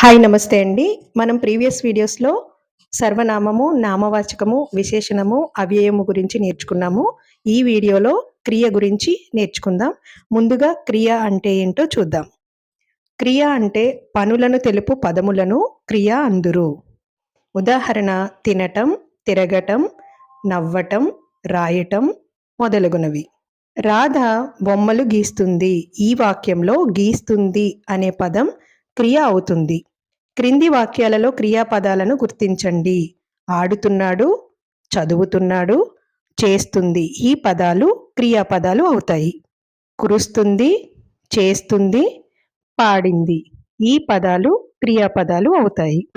Hi నమస్తే అండి. మనం ప్రీవియస్ వీడియోస్లో సర్వనామము నామవాచకము విశేషణము అవ్యయము గురించి నేర్చుకున్నాము. ఈ వీడియోలో క్రియ గురించి నేర్చుకుందాం. ముందుగా క్రియ అంటే ఏంటో చూద్దాం. క్రియ అంటే పనులను తెలుపు పదములను క్రియ అందురు. ఉదాహరణ తినటం తిరగటం నవ్వటం రాయటం మొదలగునవి. రాధ బొమ్మలు గీస్తుంది. ఈ వాక్యంలో గీస్తుంది అనే పదం క్రియ అవుతుంది. క్రింది వాక్యాలలో క్రియాపదాలను గుర్తించండి. ఆడుతున్నాడు చదువుతున్నాడు చేస్తుంది. ఈ పదాలు క్రియాపదాలు అవుతాయి. కురుస్తుంది చేస్తుంది పాడింది. ఈ పదాలు క్రియాపదాలు అవుతాయి.